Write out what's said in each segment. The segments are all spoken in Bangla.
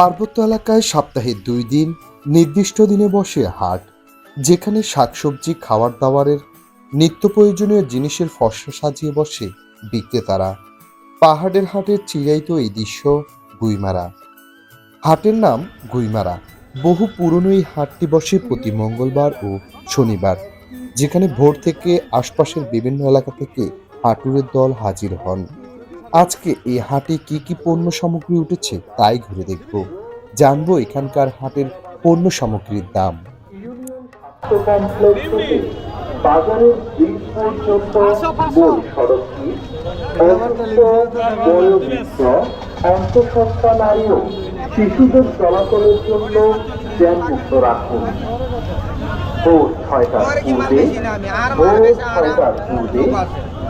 পার্বত্য এলাকায় সপ্তাহে দুই দিন, নির্দিষ্ট দিনে বসে হাট, যেখানে শাকসবজি খাবার দাবারের নিত্য প্রয়োজনীয় জিনিসের ফসল সাজিয়ে বসে বিক্রেতারা। পাহাড়ের হাটের চিরায়ত এই দৃশ্য গুইমারা। হাটের নাম গুইমারা। বহু পুরনো এই হাটটি বসে প্রতি মঙ্গলবার ও শনিবার, যেখানে ভোর থেকে আশপাশের বিভিন্ন এলাকা থেকে হাটুরের দল হাজির হন। আজকে এই হাটে কি কি পণ্য সামগ্রী উঠেছে তাই ঘুরে দেখব। জানব এখানকার হাটের পণ্য সামগ্রীর দাম। ও শিশুদের চলাচলের জন্য রাখুন ভোর ছয়টার পূর্বে ভোর ছয়টার পূর্বে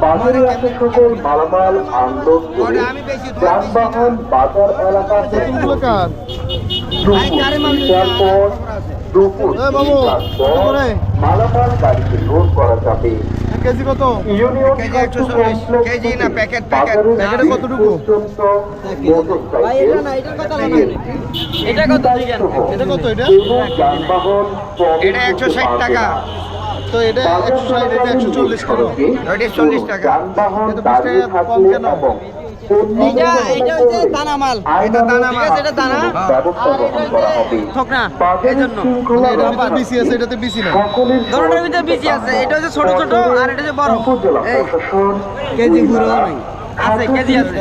বাজারে আসে সকল মালামাল আনলোড করে যানবাহন বাজার এলাকা থেকে দুপুর দুপুর মালামাল গাড়িতে লোড করা যাবে। কেজি কত? ইউনিয়ন কেজি একশো না, প্যাকেট, প্যাকেট। প্যাকেটে কতটুকু? এটা কত? এটা কত? এটা? এটা? 160 করতে টাকা। তো এটা একশো ষাট এটা একশো চল্লিশ কিলো ওইটা 40 টাকা। এটা বিশ টাকা কম কেন? এবং এইটা এইটা হচ্ছে দানা মাল এটা দানা মাল। এটা দানা। এই জন্য ভিতরে রক্ষার্থে বিসি আছে এটাতে বিসি না ধরনের ভিতরে আছে এটা হচ্ছে ছোট ছোট আর এটা হচ্ছে বড় কেজি গুঁড়ো নাই। আছে, কেজি আছে।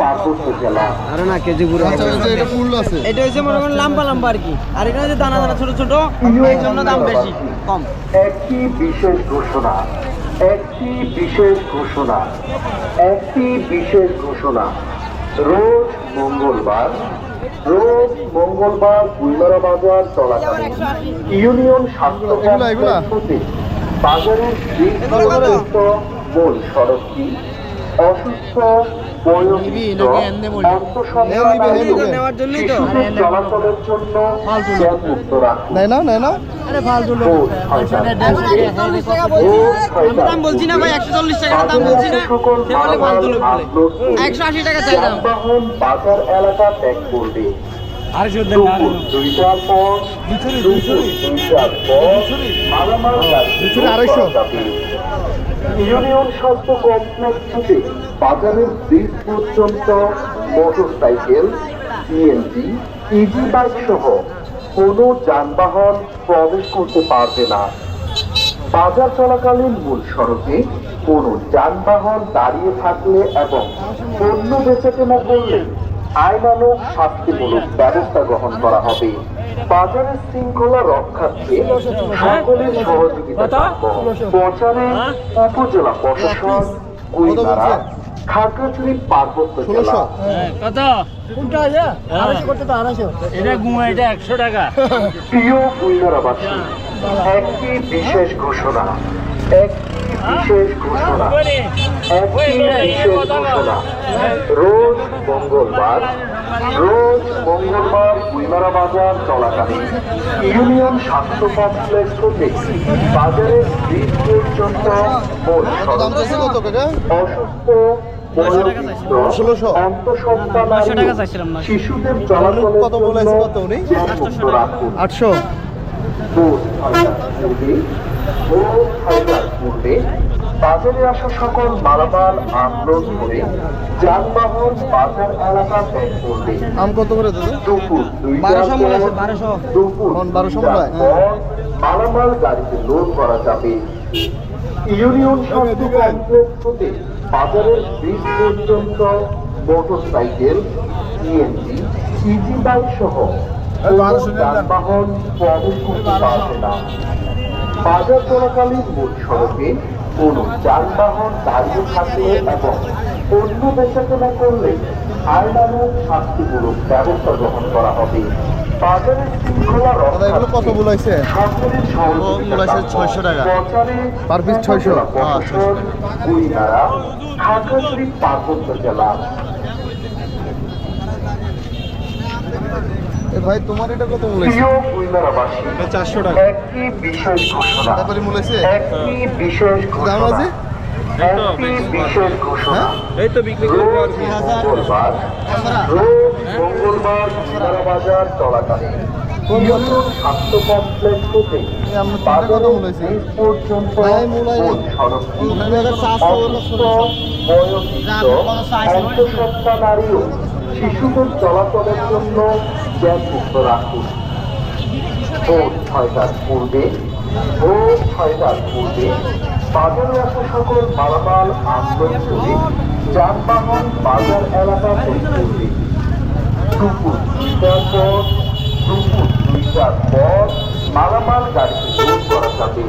আরে না কেজি গুঁড়ো আচ্ছা যে এটা ফুল আছে। এটা হচ্ছে মনে করেন লম্বা লম্বা আর কি। আর এটা হচ্ছে দানা দানা ছোট ছোট এই জন্য দাম বেশি কম। একটি বিশেষ ঘোষণা একটি বিশেষ ঘোষণা একটি বিশেষ ঘোষণা। রোজ মঙ্গলবার রোজ মঙ্গলবার গুইমারা বাজার চলাকালীন ইউনিয়ন স্বাস্থ্য? বাজারের মূল সড়কটি অসুস্থ নিবি, বয়োবৃদ্ধ নাকি এমনি বলবি? অন্তঃসত্ত্বা এও নিবি, নারী এও ও নিবি। নেওয়ার জন্যই তো চলাচলের জন্য জ্যামমুক্ত রাখুন নেয় না নেয় না আরে ফালতু লোক ভোর ছয়টার চল্লিশ টাকা বলছি আমি দাম বলছি না ভাই একশো চল্লিশ টাকা দাম বলছি না সে বলে ফালতু লোক বলে একশো আশি টাকা চাই দাম বাজার এলাকা ত্যাগ করবে আড়াইশো। ইউনিয়ন স্বাস্থ্য কমপ্লেক্স থেকে বাজারের দিক পর্যন্ত মোটরসাইকেল সিএনজি ইজি বাইক সহ কোনো যানবাহন প্রবেশ করতে পারবে না। বাজার চলাকালীন মূল সড়কে কোনো যানবাহন দাঁড়িয়ে থাকলে এবং পণ্য বেচাকেনা করলে আইনানুগ শাস্তিমূলক ব্যবস্থা গ্রহণ করা হবে। বাজারের শৃঙ্খলা রক্ষার্থে সকলের সহযোগিতা। প্রচারে উপজেলা প্রশাসন গুইমারা খাগড়াছড়ি পার্বত্য জেলা এটা একশো টাকা প্রিয় গুইমারাবাসী একটি বিশেষ ঘোষণা একটি বিশেষ ঘোষণা একটি বিশেষ ঘোষণা রোজ মঙ্গলবার রোজ মঙ্গলবার গুইমারা বাজার চলাকালীন ইউনিয়ন স্বাস্থ্য কমপ্লেক্স হতে বাজারের ব্রিজ পর্যন্ত অসুস্থ শিশুদের চলাচলের কত বলেছে কত উনি? জন্য আটশো পূর্বে বাজারে আসা সকল মালামাল আনলোড করে যানবাহন বাজার এলাকা ত্যাগ করবে। আম কত করে দাদা? দুপুর বারোশো মূল আছে বারোশো। দুপুর এখন 1200 দুইটার মূল্য হয়? মালামাল গাড়িতে লোড করা যাবে। ইউনিয়ন স্বাস্থ্য কমপ্লেক্স হতে বাজারের ব্রিজ পর্যন্ত মোটরসাইকেল সিএনজি ইজি বাইক সহ যানবাহন প্রবেশ করতে পারবে না। বাজার চলাকালীন মূল সড়কে কোনো যানবাহন দাঁড়িয়ে থাকলে এবং অন্য বেচাকেনা করলে আইনানুক শাস্তিমূলক ব্যবস্থা গ্রহণ করা হবে। এগুলো কত বলেছে? বলাইছে ছয়শো সহযোগিতা মূল আছে কাম্য। 600 টাকা। প্রচারে Per piece 600 উপজেলা হ্যাঁ, প্রশাসন, গুইমারা পার্বত্য জেলা। ভাই তোমার এটা কত গুইমারাবাসী চারশো টাকা। একটি বিশেষ ঘোষণা। তারপরে বলেছে একটি বিশেষ দাম ঘোষণা। আছে? একটি বিশেষ ঘোষণা। এই তো বিক্রি করব মঙ্গলবার বাজার চলাকালীন স্বাস্থ্য কমপ্লেক্স হতে আমরা তিনটা কথা বলেছি। শেষ পর্যন্ত মূলায় সড়কটি অসুস্থ, নারী ও শিশুদের চলাচলের জন্য জ্ঞানমুক্ত রাখুন। ভোর ছয়টার পূর্বে, ভোর ছয়টার পূর্বে বাজারে আসা সকল মালামাল আন্দোলন করে যানবাহন, বাজার এলাকা করবে। দুপুর দুইটার পর, দুপুর দুইটার পর মালামাল গাড়িতে লোড করা যাবে।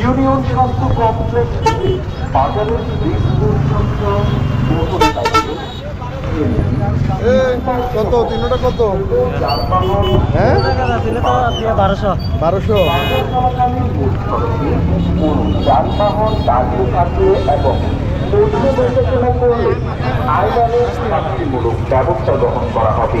ইউনিয়ন স্বাস্থ্য কমপ্লেক্স বাজারের মোটরসাইকেল এ কত? তিনটা কত? হ্যাঁ? বারোশো। বারোশো যানবাহন দাঁড়িয়ে থাকবে এবং আইনানুগ শাস্তিমূলক ব্যবস্থা গ্রহণ করা হবে।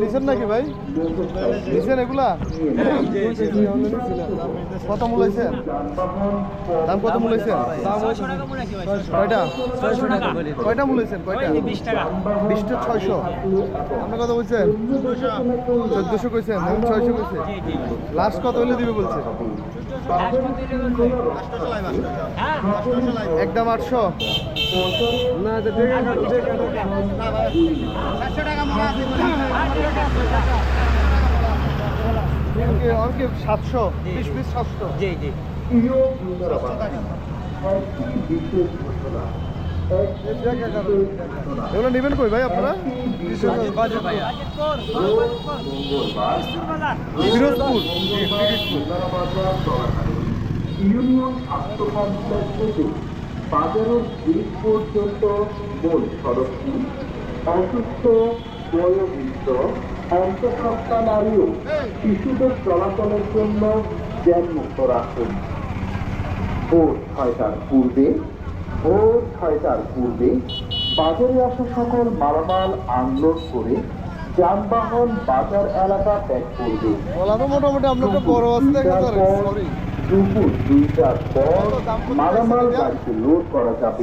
নিছেন নাকি ভাই? নিছেন এগুলা? কত মূল হয়েছেন দাম কত মূল হয়েছেন কয়টা? কয়টা মূল হয়েছেন কয়টা? বিশটা ছয়শো। আপনি কত বলছেন? চোদ্দশো কইছেন ছয়শো কইছে। লাস্ট কত হলে দিবে বলছে? একদম আটশো। না অনেকে সাতশো বিশ বিশ সাতশো। জি জি। এগুলো নেবেন কই ভাই আপনারা? ফিরোজপুর ইউনিয়ন স্বাস্থ্য কমপ্লেক্স থেকে বাজারের ব্রিজ পর্যন্ত মূল সড়কটি অসুস্থ বয়োবৃদ্ধ অন্তঃসত্ত্বা নারী ও শিশুদের চলাচলের জন্য জ্ঞানমুক্ত রাখুন। ভোর ছয়টার পূর্বে ভোর ছয়টার পূর্বে বাজারে আসা সকল মালামাল আনলোড করে যানবাহন বাজার এলাকা ত্যাগ করবে। মোটামুটি আপনার বড় দুপুর দুইটার পর মালামাল গাড়িতে লোড করা যাবে।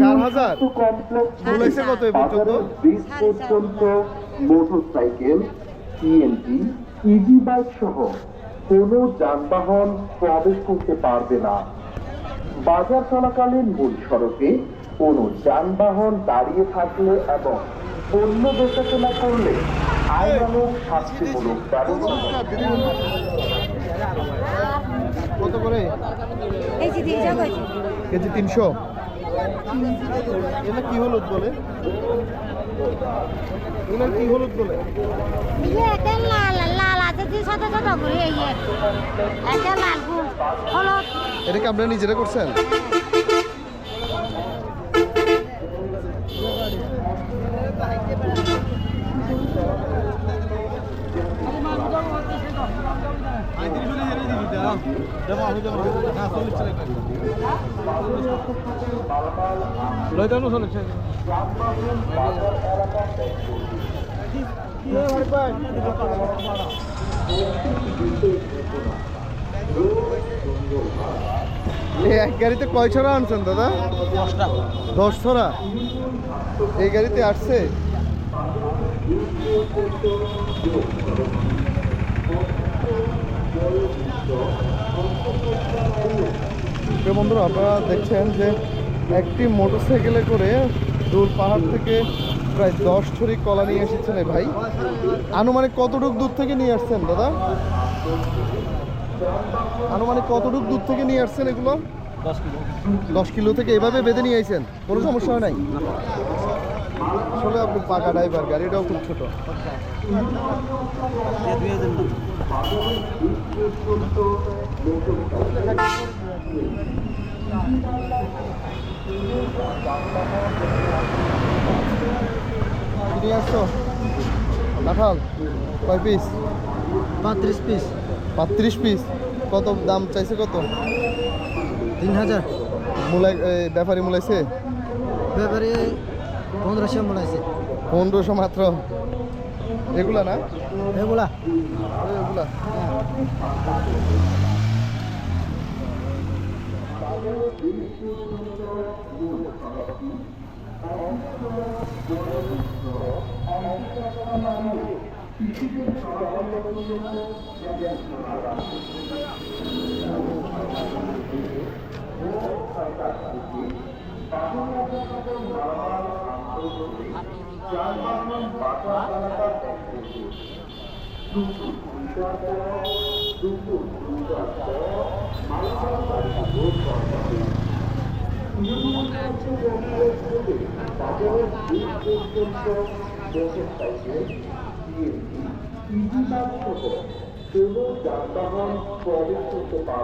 চার হাজার? বলেছে কত এ পর্যন্ত? পর্যন্ত মোটরসাইকেল সিএনজি ইজি বাইক সহ কোনো যানবাহন প্রবেশ করতে পারবে না। বাজার চলাকালীন মূল সড়কে কোনো যানবাহন দাঁড়িয়ে থাকলে এবং পণ্য বেচাকেনা করলে আইনানুগ শাস্তিমূলক কত করে? কেজি তিনশো? এটা কি হলুদ বলে? এগুলো কি হলুদ বলে? ইয়ে একটা লাল লাল আছে যে ছোট ছোট করে এই যে। একটা লাল ফুল হলুদ। এটা কি আপনারা নিজেরা করছেন এই এক গাড়িতে কয় ছড়া আনছেন দাদা? দশ ছড়া? এই গাড়িতে আসছে? প্রিয় বন্ধুরা আপনারা দেখছেন যে একটি মোটরসাইকেলে করে দূর পাহাড় থেকে প্রায় দশ ছড়ি কলা নিয়ে এসেছেন ভাই। আনুমানিক কতটুক দূর থেকে নিয়ে আসছেন দাদা? আনুমানিক কতটুক দূর থেকে নিয়ে আসছেন এগুলো? দশ কিলো। থেকে এভাবে বেঁধে নিয়ে আইছেন? কোনো সমস্যা হয় নাই? আসলে আপনি পাকা ড্রাইভার গাড়িটাও খুব ছোট। কি নিয়ে আসছো কাঁঠাল কয় পিস পিস পাত্রিশ পিস কত দাম চাইছে কত? তিন হাজার। মূলাই ব্যাপারী মূলাইছে? ব্যাপারে পনেরোশো আছে পনেরোশো মাত্র? এগুলা না এগুলা এগুলা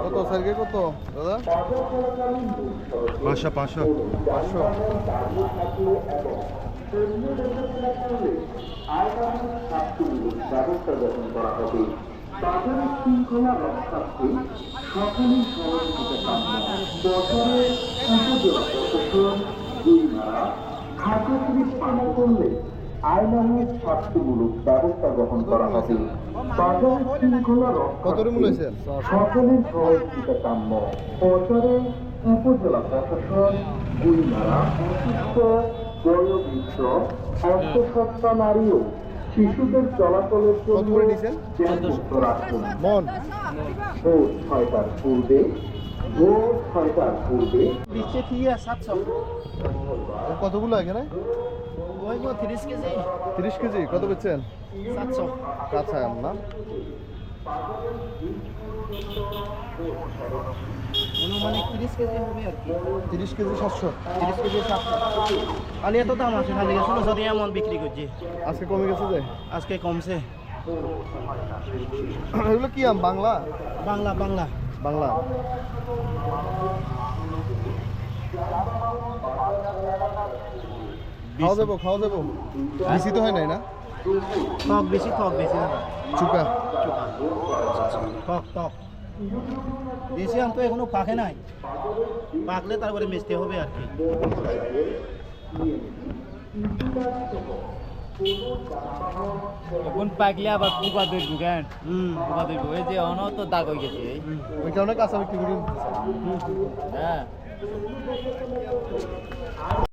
কত স্যারকে কত? দাদা? পাঁচশো পাঁচশো। পাঁচশো গ্রহণ করা হবে বাজারের শৃঙ্খলা রক্ষার্থে সকলেই সহযোগিতা কাম্য উপজেলা প্রশাসন গ্রহণ করা হবে বাজারের শৃঙ্খলা রক্ষার্থে হয়েছে? সহযোগিতা কাম্য বছরে বয়োবৃদ্ধ অর্থসত্তা নারী ও শিশুদের চলাচলের কত জন্য? জ্যামমুক্ত রাখুন মন। ভোর ছয়টার পূর্বে ভোর ছয়টার পূর্বে। সাতশো? কতগুলো এখানে? তিরিশ কেজি। তিরিশ কেজি কত বেচছেন? সাতশো। কাঁচা আম না তিরিশ কেজি হবে আর কি। তিরিশ কেজি সাতশো। তিরিশ কেজি সাতশো। খালি এত দাম আছে খালি ষোলোশো দিয়ে এমন বিক্রি করছি। আজকে কমে গেছে যে? আজকে কমছে। এগুলো কি আম? বাংলা? বাংলা বাংলা। বাংলা। খাওয়া যাব খাওয়া যাব বেশি তো হয় নাই না? টক বেশি টক বেশি। না চুকা। টক টক আম তো এখনও পাকে নাই। পাকলে তারপরে মিশতে হবে আর কি। এখন পাকলে আবার কুপা ধরবো কেন কুপা ধরবো এই যে অন তো দাগ হয়ে গেছে এই। ওই কারণে কাঁচা বিক্রি করি হ্যাঁ।